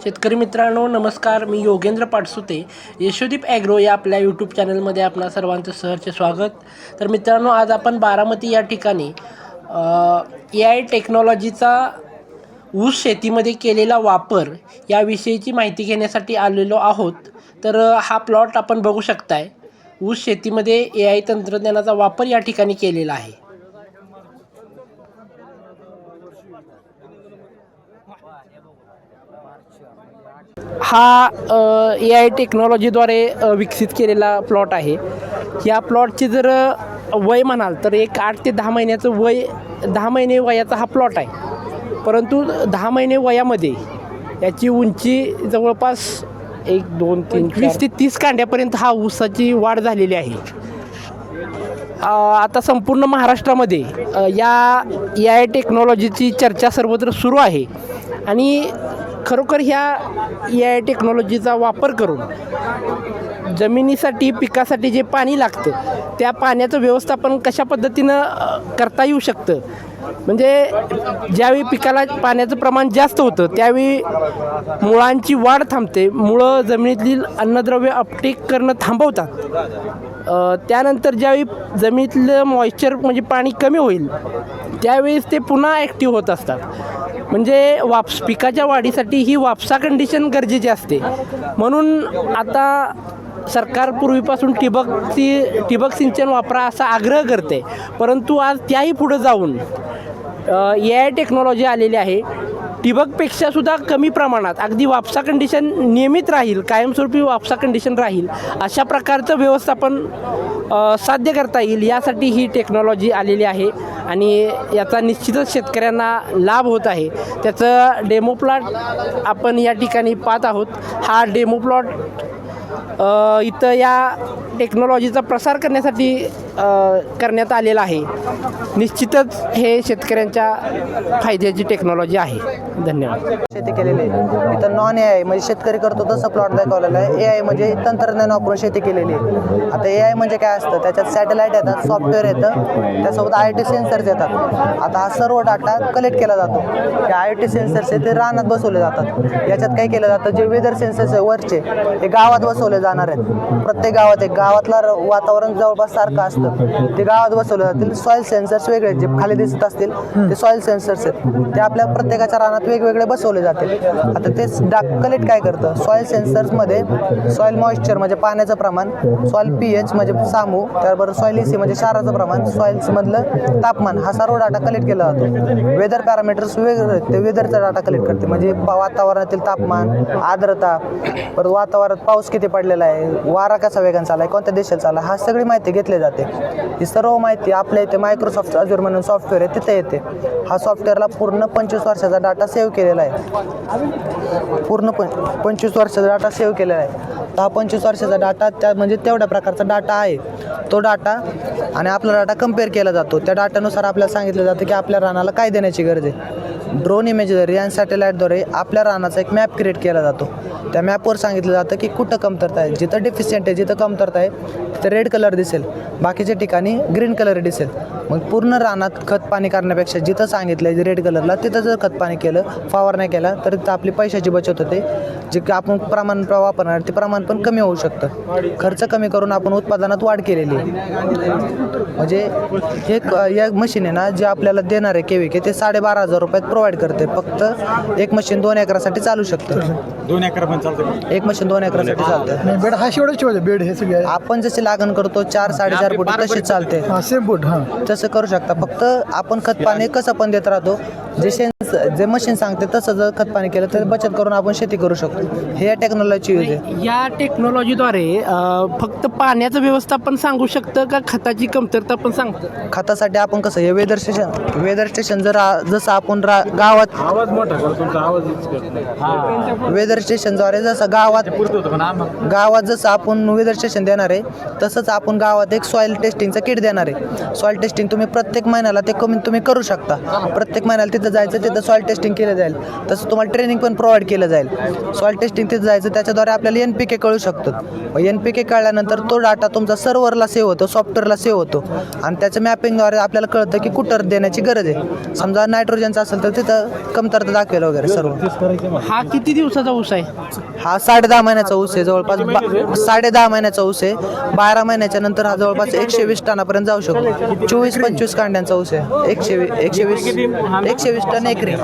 शेतकरी मित्रांनो नमस्कार. मी योगेंद्र पाटसुते. यशोदीप ॲग्रो या आपल्या यूट्यूब चॅनलमध्ये आपणा सर्वांचं सहर्ष स्वागत. तर मित्रांनो आज आपण बारामती या ठिकाणी ए आय टेक्नॉलॉजीचा ऊस शेतीमध्ये केलेला वापर याविषयीची माहिती घेण्यासाठी आलेलो आहोत. तर हा प्लॉट आपण बघू शकताय. ऊस शेतीमध्ये ए आय तंत्रज्ञानाचा वापर या ठिकाणी केलेला आहे. हा ए आय टेक्नॉलॉजीद्वारे विकसित केलेला प्लॉट आहे. या प्लॉटचे जर वय म्हणाल तर एक आठ ते दहा महिन्याचं वय दहा महिने वयाचा हा प्लॉट आहे. परंतु दहा महिने वयामध्ये याची उंची जवळपास एक दोन तीन वीस ते तीस कांड्यापर्यंत हा ऊसाची वाढ झालेली आहे. आता संपूर्ण महाराष्ट्रामध्ये या ए आय टेक्नॉलॉजीची चर्चा सर्वत्र सुरू आहे. आणि खरोखर ह्या ए आय टेक्नॉलॉजीचा वापर करून जमिनीसाठी पिकासाठी जे पाणी लागतं त्या पाण्याचं व्यवस्थापन कशा पद्धतीनं करता येऊ शकतं? म्हणजे ज्यावेळी पिकाला पाण्याचं प्रमाण जास्त होतं त्यावेळी मुळांची वाढ थांबते. मुळं जमिनीतील अन्नद्रव्य अपटेक करणं थांबवतात. त्यानंतर ज्यावेळी जमिनीतलं मॉइश्चर म्हणजे पाणी कमी होईल त्यावेळेस ते पुन्हा ॲक्टिव्ह होत असतात. म्हणजे वापस पिकाच्या वाढीसाठी ही वापसा कंडिशन गरजेची असते. म्हणून आता सरकार पूर्वीपासून ठिबक ती ठिबक सिंचन वापरा असा आग्रह करते. परंतु आज त्याही पुढं जाऊन ए आय टेक्नॉलॉजी आलेली आहे. ठिबकपेक्षा सुद्धा कमी प्रमाणात अगदी वापसा कंडिशन नियमित राहील कायमस्वरूपी वापसा कंडिशन राहील अशा प्रकारचं व्यवस्थापन साध्य करता येईल यासाठी ही टेक्नॉलॉजी आलेली आहे. आणि याचा निश्चितच शेतकऱ्यांना लाभ होत आहे. त्याचं डेमो प्लॉट आपण या ठिकाणी पाहत आहोत. हा डेमो प्लॉट इथं या टेक्नॉलॉजीचा प्रसार करण्यासाठी करण्यात आलेला आहे. निश्चितच हे शेतकऱ्यांच्या फायद्याची टेक्नॉलॉजी आहे. धन्यवाद. शेती केलेली आहे. इथं नॉन ए आय म्हणजे शेतकरी करतो तसं प्लॉट दाखवलेला आहे. ए आय म्हणजे तंत्रज्ञान वापरून शेती केलेली आहे. आता ए आय म्हणजे काय असतं? त्याच्यात सॅटेलाईट येतात सॉफ्टवेअर येतं. त्यासोबत आय टी सेन्सर्स येतात. आता हा सर्व डाटा कलेक्ट केला जातो. हे आय टी सेन्सर्स आहे ते रानात बसवले जातात. याच्यात काय केलं जातं? जे वेदर सेन्सर्स आहे वरचे हे गावात बसवले जाणार आहेत. प्रत्येक गावात एक गावातला र- वातावरण जवळपास सारखं असतं. ते गावात बसवले जातील. सॉईल सेन्सर्स वेगळे जे खाली दिसत असतील ते सॉईल सेन्सर्स आहेत. ते आपल्या प्रत्येकाच्या रानात वेगवेगळे बसवले जातील. आता तेच डाक कलेक्ट काय करतं? सॉईल सेन्सर्समध्ये सॉईल मॉइश्चर म्हणजे पाण्याचं प्रमाण सॉईल पी एच म्हणजे सामू त्याबरोबर सॉईल इसी म्हणजे क्षाराचं प्रमाण सॉईल्समधलं तापमान हा सर्व डाटा कलेक्ट केला जातो. वेदर पॅरामीटर्स वेगळे ते वेदरचा डाटा कलेक्ट करते. म्हणजे वातावरणातील तापमान आर्द्रता परत वातावरणात पाऊस किती पडलेला आहे वारा कसा वेगाने चालला आहे कोणत्या देशाला चालला हा सगळी माहिती घेतली जाते. ही सर्व माहिती आपल्या इथे मायक्रोसॉफ्ट अजूर म्हणून सॉफ्टवेअर आहे तिथे येते. हा सॉफ्टवेअरला पूर्ण पंचवीस वर्षाचा डाटा सेव्ह केलेला आहे. पूर्ण पण पंचवीस वर्षाचा डाटा सेव्ह केलेला आहे. हा पंचवीस वर्षाचा डाटा त्या म्हणजे तेवढ्या प्रकारचा डाटा आहे. तो डाटा आणि आपला डाटा कंपेअर केला जातो. त्या डाटानुसार आपल्याला सांगितलं जातं की आपल्या रानाला काय देण्याची गरज आहे. ड्रोन इमेजद्वारे आणि सॅटेलाईटद्वारे आपल्या रानाचा एक मॅप क्रिएट केला जातो. त्या मॅपवर सांगितलं जातं की कुठं कमतरता आहे. जिथं डेफिशियंट आहे जिथं कमतरता आहे तिथं रेड कलर दिसेल. बाकीच्या ठिकाणी ग्रीन कलर दिसेल. मग पूर्ण रानात खत पाणी करण्यापेक्षा जिथं सांगितलं आहे रेड कलरला तिथं जर खत पाणी केलं फवारण्या केला तर तिथं आपली पैशाची बचत होते. जे की आपण प्रमाण प्र- वापरणार ते प्रमाण पण कमी होऊ शकतं. खर्च कमी करून आपण उत्पादनात वाढ केलेली आहे. म्हणजे हे या मशीन आहे ना जे आपल्याला देणार आहे केविके ते साडेबारा हजार रुपयात प्रो प्रोव्हाइड करते. फक्त एक मशीन दोन एकरासाठी चालू शकतं. दोन एकर पण चालतं एक मशीन दोन एकरासाठी चालतं. नाही बेड हा शेवटच ठेवायचा बेड हे सगळे. आपण जशी लागण करतो चार साडेचार फूट तशीच चालते. हा सेम बोट हा. तसं करू शकता. फक्त आपण खत पाणी कसं पण देत राहतो जे जे मशीन सांगते तसं जर खत पाणी केलं तर बचत करून आपण शेती करू शकतो. हे या टेक्नॉलॉजी यूज आहे. या टेक्नॉलॉजीद्वारे अ, फक्त पाण्याचं व्यवस्थापन सांगू शकतं का खताची कमतरता पण सांगतं? खतासाठी आपण कसं हे वेदर स्टेशन वेदर स्टेशन जर आ- जसं आपण रा गावात आवाज मोठा करतो तुमचा आवाज हीच करत नाही. वेदर स्टेशनद्वारे जसं गावात पुरतो होतं पण आम्हाला गावात जसं आपण वेदर स्टेशन देणार आहे तसंच आपण गावात एक सॉईल टेस्टिंगचं किट देणार आहे. सॉईल टेस्टिंग टेस्टिंग तुम्ही प्रत्येक महिन्याला ते कमी तुम्ही करू शकता. प्रत्येक महिन्याला तिथं जायचं तिथं सॉईल टेस्टिंग केलं जाईल. तसं तुम्हाला ट्रेनिंग पण प्रोव्हाइड केलं जाईल. सॉईल टेस्टिंग तिथं जायचं त्याच्याद्वारे आपल्याला एन पी के कळू शकतो. एन पी के कळल्यानंतर तो डाटा तुमचा सर्व्हरला सेव्ह होतो सॉफ्टवेअरला सेव्ह होतो. आणि त्याच्या मॅपिंगद्वारे आपल्याला कळतं की कुठं देण्याची गरज आहे. समजा नायट्रोजनचं असेल तर तिथं कमतरता दाखवेल वगैरे सर्व. हा किती दिवसाचा ऊस आहे? हा साडे दहा महिन्याचा ऊस आहे जवळपास बा- साडे दहा महिन्याचा ऊस आहे. बारा महिन्याच्या नंतर हा जवळपास एकशे वीस टनापर्यंत जाऊ शकतो. चोवीस पंचवीस कांड्यांचा ऊस आहे. एकशे एकशे वीस एकशे वीस टन एकरी.